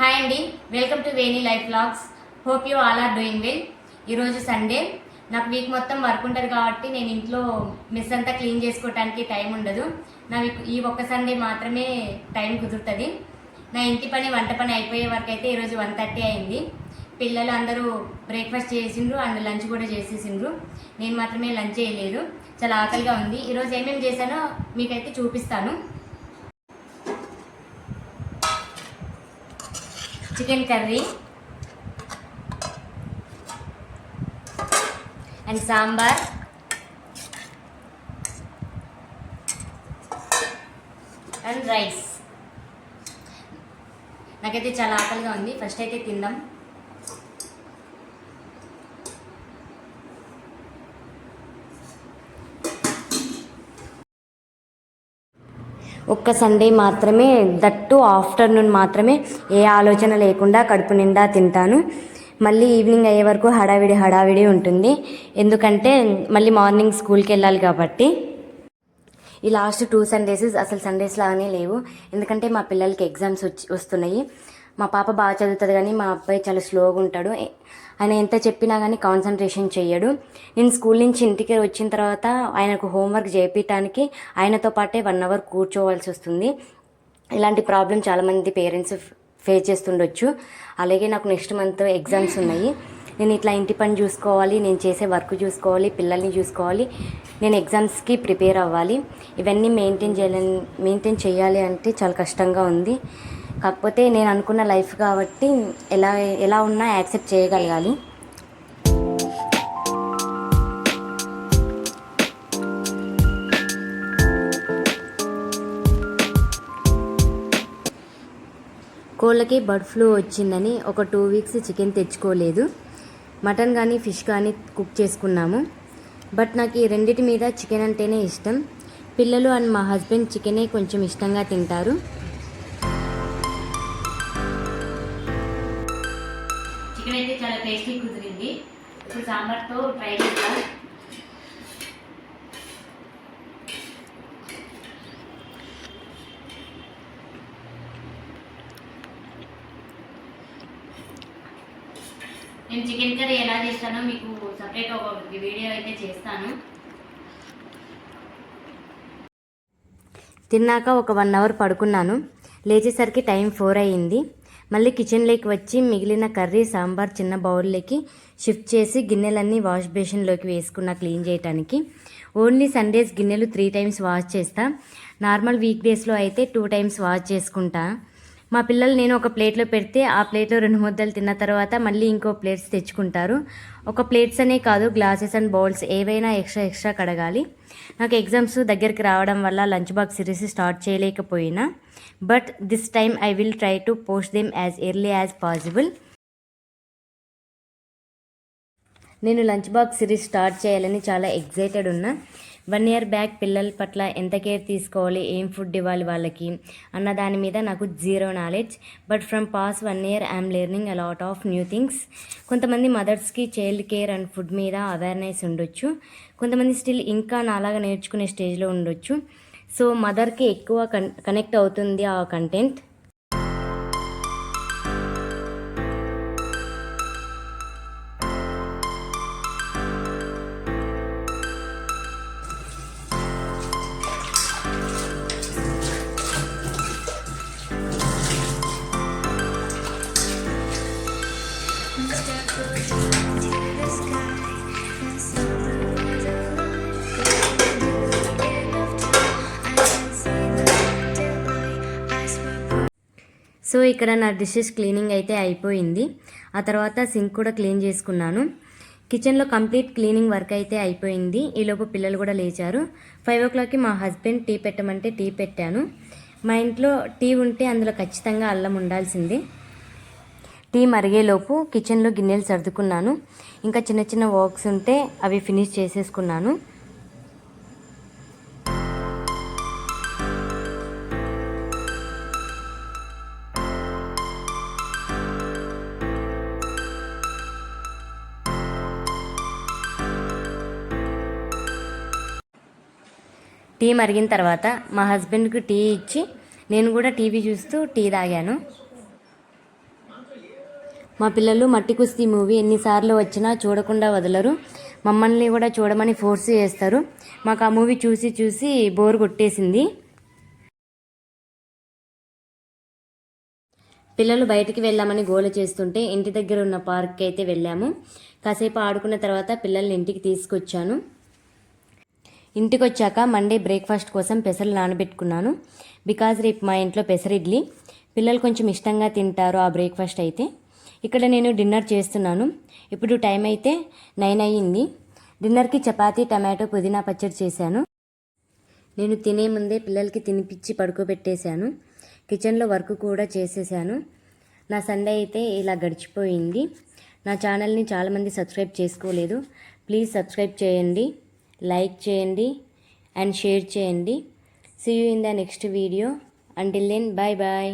Hi అండి welcome to Veni life blogs hope you all are doing well ఈరోజు Sunday నాకు week మొత్తం work ఉంటుంది కాబట్టి నేను ఇంట్లో మిస్ అంతా క్లీన్ చేసుకోవటానికి టైం ఉండదు. నా వీక్- ఈ ఒక్క సండే మాత్రమే టైం కుదురుతుంది. నా ఇంటి పని వంట పని అయిపోయే వరకు అయితే ఈరోజు వన్ థర్టీ అయింది. పిల్లలు అందరూ బ్రేక్ఫాస్ట్ చేసిండ్రు అండ్ లంచ్ కూడా చేసేసిండ్రు. నేను మాత్రమే లంచ్ చేయలేదు. చాలా ఆకలిగా ఉంది. ఈరోజు ఏమేమి చేశానో మీకైతే చూపిస్తాను. Chicken curry and sambar. And rice. నాకైతే చాలా ఆకలిగా ఉంది. ఫస్ట్ అయితే తిందాం ఒక్క సండే మాత్రమే దట్టు ఆఫ్టర్నూన్ మాత్రమే ఏ ఆలోచన లేకుండా కడుపు నిండా తింటాను. మళ్ళీ ఈవినింగ్ అయ్యే వరకు హడావిడి హడావిడి ఉంటుంది. ఎందుకంటే మళ్ళీ మార్నింగ్ స్కూల్కి వెళ్ళాలి కాబట్టి. ఈ లాస్ట్ టూ సండేస్ అసలు సండేస్ లాగానే లేవు. ఎందుకంటే మా పిల్లలకి ఎగ్జామ్స్ వచ్చి వస్తున్నాయి. మా పాప బాగా చదువుతుంది కానీ మా అబ్బాయి చాలా స్లోగా ఉంటాడు. ఆయన ఎంత చెప్పినా కానీ కాన్సన్ట్రేషన్ చేయడు నేను స్కూల్ నుంచి ఇంటికి వచ్చిన తర్వాత ఆయనకు హోంవర్క్ చేయించడానికి ఆయనతో పాటే వన్ అవర్ కూర్చోవలసి వస్తుంది. ఇలాంటి ప్రాబ్లం చాలామంది పేరెంట్స్ ఫేస్ చేస్తుండొచ్చు. అలాగే నాకు నెక్స్ట్ మంత్ ఎగ్జామ్స్ ఉన్నాయి. నేను ఇట్లా ఇంటి పని చూసుకోవాలి నేను చేసే వర్క్ చూసుకోవాలి పిల్లల్ని చూసుకోవాలి. నేను ఎగ్జామ్స్కి ప్రిపేర్ అవ్వాలి. ఇవన్నీ మెయింటైన్ చేయాలని మెయింటైన్ చేయాలి అంటే చాలా కష్టంగా ఉంది. కాకపోతే నేను అనుకున్న లైఫ్ కాబట్టి ఎలా ఎలా ఉన్నా యాక్సెప్ట్ చేయగలగాలి. కోళ్ళకి బర్డ్ ఫ్లూ వచ్చిందని ఒక టూ వీక్స్ చికెన్ తెచ్చుకోలేదు. మటన్ కానీ ఫిష్ కానీ కుక్ చేసుకున్నాము. బట్ నాకు ఈ రెండిటి మీద చికెన్ అంటేనే ఇష్టం. పిల్లలు అండ్ మా హస్బెండ్ చికెనే కొంచెం ఇష్టంగా తింటారు. టేస్టీ కుదిరింది. ఇప్పుడు సాంబార్తో ట్రై చేద్దాం. నేను చికెన్ కర్రీ ఎలా చేస్తానో మీకు సపరేట్ ఒక వీడియో అయితే చేస్తాను. తిన్నాక ఒక వన్ అవర్ పడుకున్నాను. లేచేసరికి టైం ఫోర్ అయ్యింది. మళ్ళీ కిచెన్లోకి వచ్చి మిగిలిన కర్రీ సాంబార్ చిన్న బౌల్లోకి షిఫ్ట్ చేసి గిన్నెలన్నీ వాష్ బేసిన్లోకి వేసుకున్న క్లీన్ చేయడానికి ఓన్లీ సండేస్ గిన్నెలు త్రీ టైమ్స్ వాష్ చేస్తా. నార్మల్ వీక్ డేస్లో అయితే టూ టైమ్స్ వాష్ చేసుకుంటా. మా పిల్లలు నేను ఒక ప్లేట్లో పెడితే ఆ ప్లేట్లో రెండు ముద్దలు తిన్న తర్వాత మళ్ళీ ఇంకో ప్లేట్స్ తెచ్చుకుంటారు. ఒక ప్లేట్స్ అనే కాదు గ్లాసెస్ అండ్ బౌల్స్ ఏవైనా ఎక్స్ట్రా ఎక్స్ట్రా కడగాలి. నాకు ఎగ్జామ్స్ దగ్గరికి రావడం వల్ల లంచ్ బాక్స్ సిరీస్ స్టార్ట్ చేయలేకపోయినా but this time I will try to post them as early as possible. నేను లంచ్ బాక్స్ సిరీస్ స్టార్ట్ చేయాలని చాలా ఎగ్జైటెడ్ ఉన్నా. వన్ ఇయర్ బ్యాక్ పిల్లల పట్ల ఎంత కేర్ తీసుకోవాలి ఏం ఫుడ్ ఇవ్వాలి వాళ్ళకి అన్న దాని మీద నాకు zero knowledge. But from past one year I'm learning a lot of new things. కొంతమంది మదర్స్కి చైల్డ్ కేర్ అండ్ ఫుడ్ మీద అవేర్నెస్ ఉండొచ్చు. కొంతమంది స్టిల్ ఇంకా నాలాగా నేర్చుకునే స్టేజ్లో ఉండొచ్చు. సో మదర్కి ఎక్కువ కన్ కనెక్ట్ అవుతుంది ఆ కంటెంట్. సో ఇక్కడ నా డిషెస్ క్లీనింగ్ అయితే అయిపోయింది. ఆ తర్వాత సింక్ కూడా క్లీన్ చేసుకున్నాను. కిచెన్లో కంప్లీట్ క్లీనింగ్ వర్క్ అయితే అయిపోయింది. ఈలోపు పిల్లలు కూడా లేచారు. ఫైవ్ ఓ క్లాక్కి మా హస్బెండ్ టీ పెట్టమంటే టీ పెట్టాను. మా ఇంట్లో టీ ఉంటే అందులో ఖచ్చితంగా అల్లం ఉండాల్సిందే. టీ మరిగేలోపు కిచెన్లో గిన్నెలు సర్దుకున్నాను. ఇంకా చిన్న చిన్న వర్క్స్ ఉంటే అవి ఫినిష్ చేసేసుకున్నాను. టీ మరిగిన తర్వాత మా హస్బెండ్కి టీ ఇచ్చి నేను కూడా టీవీ చూస్తూ టీ తాగాను. మా పిల్లలు మట్టి కుస్తీ మూవీ ఎన్నిసార్లు వచ్చినా చూడకుండా వదలరు. మమ్మల్ని కూడా చూడమని ఫోర్స్ చేస్తారు. మాకు ఆ మూవీ చూసి చూసి బోర్ కొట్టేసింది. పిల్లలు బయటికి వెళ్ళామని గోల చేస్తుంటే ఇంటి దగ్గర ఉన్న పార్క్కి అయితే వెళ్ళాము. కాసేపు ఆడుకున్న తర్వాత పిల్లల్ని ఇంటికి తీసుకొచ్చాను. ఇంటికి వచ్చాక మండే బ్రేక్ఫాస్ట్ కోసం పెసలు నానబెట్టుకున్నాను. బికాజ్ రేపు మా ఇంట్లో పెసరిడ్లీ. పిల్లలు కొంచెం ఇష్టంగా తింటారు ఆ బ్రేక్ఫాస్ట్ అయితే. ఇక్కడ నేను డిన్నర్ చేస్తున్నాను. ఇప్పుడు టైం అయితే నైన్ అయ్యింది. డిన్నర్కి చపాతీ టమాటో పుదీనా పచ్చడి చేశాను. నేను తినే ముందే పిల్లలకి తినిపించి పడుకోబెట్టేశాను. కిచెన్లో వర్క్ కూడా చేసేసాను నా సండే అయితే ఇలా గడిచిపోయింది. నా ఛానల్ని చాలామంది సబ్స్క్రైబ్ చేసుకోలేదు. ప్లీజ్ సబ్స్క్రైబ్ చేయండి లైక్ చేయండి అండ్ షేర్ చేయండి. See you in the next video until then bye bye